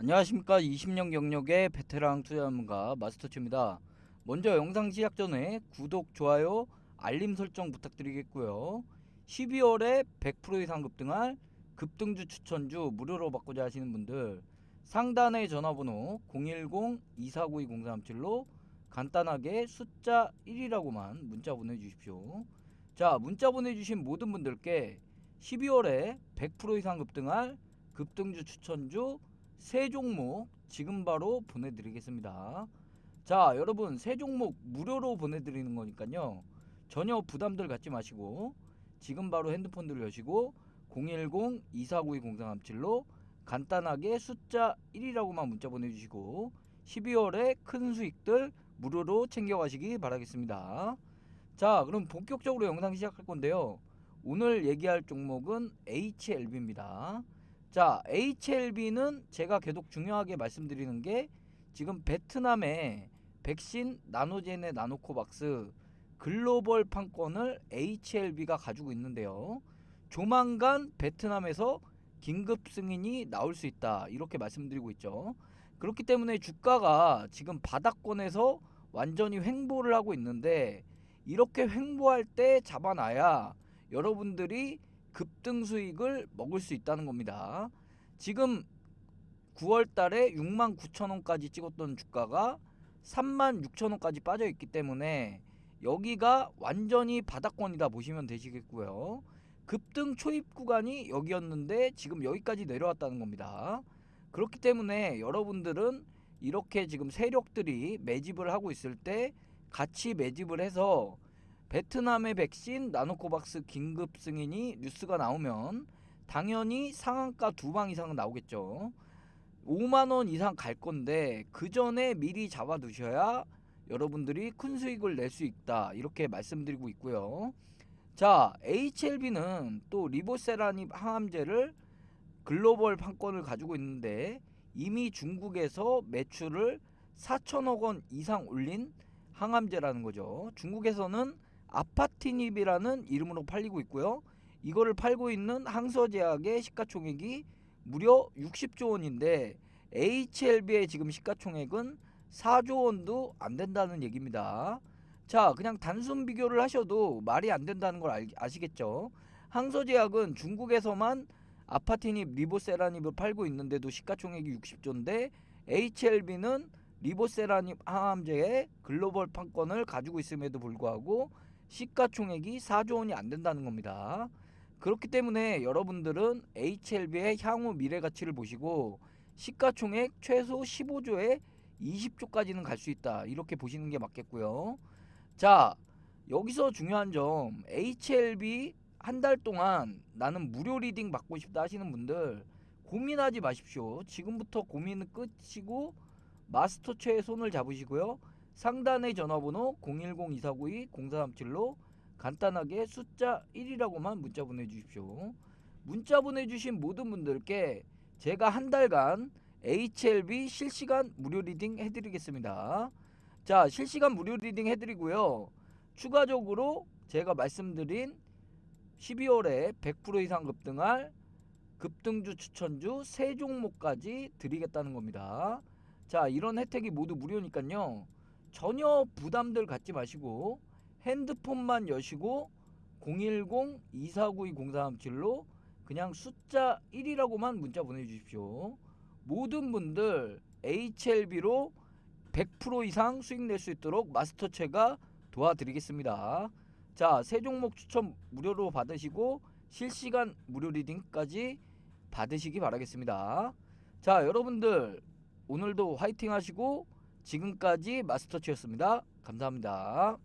안녕하십니까. 20년 경력의 베테랑 투자전문가 마스터츠입니다. 먼저 영상 시작 전에 구독, 좋아요, 알림 설정 부탁드리겠고요. 12월에 100% 이상 급등할 급등주 추천주 무료로 받고자 하시는 분들 상단의 전화번호 010-2492-0337로 간단하게 숫자 1이라고만 문자 보내주십시오. 자 문자 보내주신 모든 분들께 12월에 100% 이상 급등할 급등주 추천주 세 종목 지금 바로 보내드리겠습니다. 자, 여러분 세 종목 무료로 보내드리는 거니까요. 전혀 부담들 갖지 마시고 지금 바로 핸드폰들을 여시고 010-2492-0337로 간단하게 숫자 1이라고만 문자 보내주시고 12월에 큰 수익들 무료로 챙겨가시기 바라겠습니다. 자, 그럼 본격적으로 영상 시작할 건데요. 오늘 얘기할 종목은 HLB입니다. 자, HLB는 제가 계속 중요하게 말씀드리는 게 지금 베트남의 백신 나노젠의 나노코박스 글로벌 판권을 HLB가 가지고 있는데요. 조만간 베트남에서 긴급 승인이 나올 수 있다. 이렇게 말씀드리고 있죠. 그렇기 때문에 주가가 지금 바닥권에서 완전히 횡보를 하고 있는데 이렇게 횡보할 때 잡아놔야 여러분들이 급등 수익을 먹을 수 있다는 겁니다. 지금 9월 달에 6만 9천 원까지 찍었던 주가가 3만 6천 원까지 빠져 있기 때문에 여기가 완전히 바닥권이다 보시면 되시겠고요. 급등 초입 구간이 여기였는데 지금 여기까지 내려왔다는 겁니다. 그렇기 때문에 여러분들은 이렇게 지금 세력들이 매집을 하고 있을 때 같이 매집을 해서 베트남의 백신 나노코박스 긴급 승인이 뉴스가 나오면 당연히 상한가 두 방 이상은 나오겠죠. 5만 원 이상 갈 건데 그 전에 미리 잡아 두셔야 여러분들이 큰 수익을 낼 수 있다. 이렇게 말씀드리고 있고요. 자, HLB는 또 리보세라닙 항암제를 글로벌 판권을 가지고 있는데 이미 중국에서 매출을 4천억 원 이상 올린 항암제라는 거죠. 중국에서는 아파티닙이라는 이름으로 팔리고 있고요. 이거를 팔고 있는 항서제약의 시가총액이 무려 60조 원인데 HLB의 지금 시가총액은 4조 원도 안 된다는 얘기입니다. 자, 그냥 단순 비교를 하셔도 말이 안 된다는 걸 알, 아시겠죠? 항서제약은 중국에서만 아파티닙, 리보세라닙을 팔고 있는데도 시가총액이 60조인데 HLB는 리보세라닙 항암제의 글로벌 판권을 가지고 있음에도 불구하고 시가총액이 4조 원이 안 된다는 겁니다. 그렇기 때문에 여러분들은 HLB의 향후 미래 가치를 보시고 시가총액 최소 15조에 20조까지는 갈 수 있다. 이렇게 보시는 게 맞겠고요. 자, 여기서 중요한 점 HLB 한 달 동안 나는 무료 리딩 받고 싶다 하시는 분들 고민하지 마십시오. 지금부터 고민은 끝이고 마스터체에 손을 잡으시고요. 상단의 전화번호 010-2492-0437로 간단하게 숫자 1이라고만 문자 보내주십시오. 문자 보내주신 모든 분들께 제가 한 달간 HLB 실시간 무료 리딩 해드리겠습니다. 자, 실시간 무료 리딩 해드리고요. 추가적으로 제가 말씀드린 12월에 100% 이상 급등할 급등주 추천주 세 종목까지 드리겠다는 겁니다. 자, 이런 혜택이 모두 무료니까요. 전혀 부담들 갖지 마시고 핸드폰만 여시고 010-2492-0337로 그냥 숫자 1이라고만 문자 보내주십시오. 모든 분들 HLB로 100% 이상 수익 낼 수 있도록 마스터체가 도와드리겠습니다. 자, 세 종목 추천 무료로 받으시고 실시간 무료 리딩까지 받으시기 바라겠습니다. 자, 여러분들 오늘도 화이팅 하시고 지금까지 마스터치였습니다. 감사합니다.